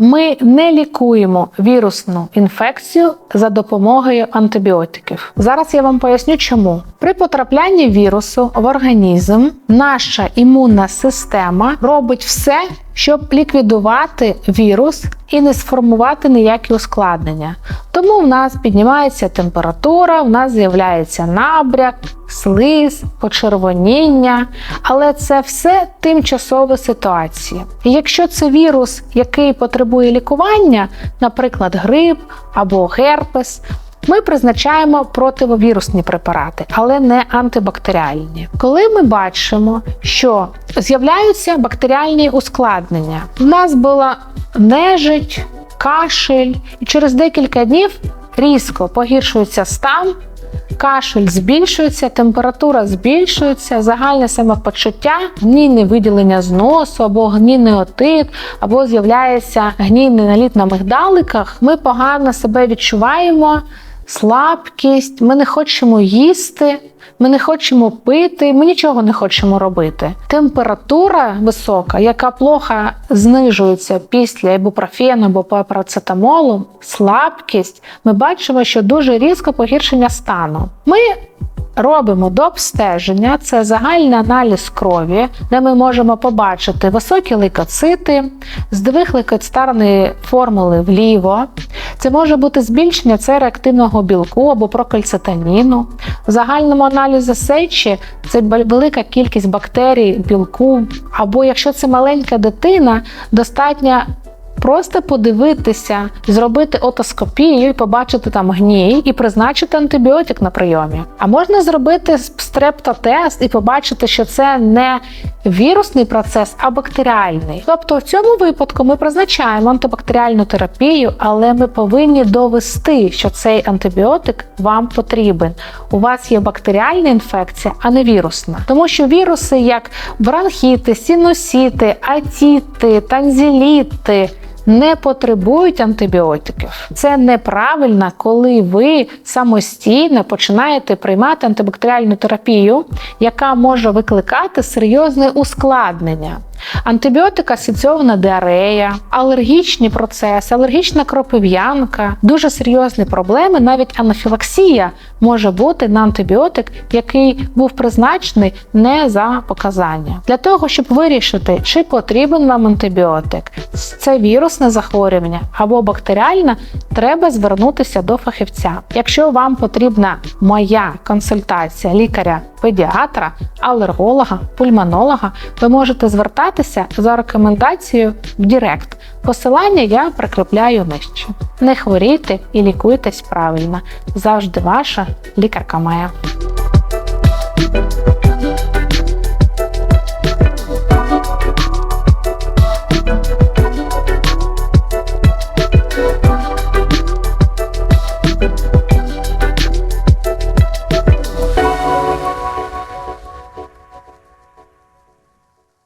Ми не лікуємо вірусну інфекцію за допомогою антибіотиків. Зараз я вам поясню, чому при потраплянні вірусу в організм наша імунна система робить все, щоб ліквідувати вірус і не сформувати ніякі ускладнення. Тому в нас піднімається температура, в нас з'являється набряк, слиз, почервоніння, але це все тимчасові ситуації. І якщо це вірус, який потребує лікування, наприклад, грип або герпес, ми призначаємо противовірусні препарати, але не антибактеріальні. Коли ми бачимо, що з'являються бактеріальні ускладнення, у нас була нежить, кашель, і через декілька днів різко погіршується стан. Кашель збільшується, температура збільшується, загальне самопочуття, гнійне виділення з носу або гнійний отит, або з'являється гнійний наліт на мигдаликах. Ми погано себе відчуваємо, слабкість, ми не хочемо їсти, ми не хочемо пити, ми нічого не хочемо робити. Температура висока, яка плохо знижується після ібупрофену або парацетамолу, слабкість, ми бачимо, що дуже різко погіршення стану. Ми Робимо дообстеження, це загальний аналіз крові, де ми можемо побачити високі лейкоцити, здвиг лейкоцитарної формули вліво. Це може бути збільшення це реактивного білку або прокальцитоніну. В загальному аналізі сечі це велика кількість бактерій, білку. Або якщо це маленька дитина, достатньо Просто подивитися, зробити отоскопію і побачити там гній і призначити антибіотик на прийомі. А можна зробити стрептотест і побачити, що це не вірусний процес, а бактеріальний. Тобто, в цьому випадку ми призначаємо антибактеріальну терапію, але ми повинні довести, що цей антибіотик вам потрібен. У вас є бактеріальна інфекція, а не вірусна. Тому що віруси, як бронхіти, сіносіти, атіти, танзіліти, не потребують антибіотиків. Це неправильно, коли ви самостійно починаєте приймати антибактеріальну терапію, яка може викликати серйозне ускладнення. Антибіотика асоційована діарея, алергічні процеси, алергічна кропив'янка, дуже серйозні проблеми. Навіть анафілаксія може бути на антибіотик, який був призначений не за показання. Для того, щоб вирішити, чи потрібен вам антибіотик, це вірусне захворювання або бактеріальне, треба звернутися до фахівця. Якщо вам потрібна моя консультація лікаря-педіатра, алерголога, пульмонолога, ви можете звертатися за рекомендацією в Директ. Посилання я прикріпляю нижче. Не хворійте і лікуйтесь правильно. Завжди ваша лікарка Майя.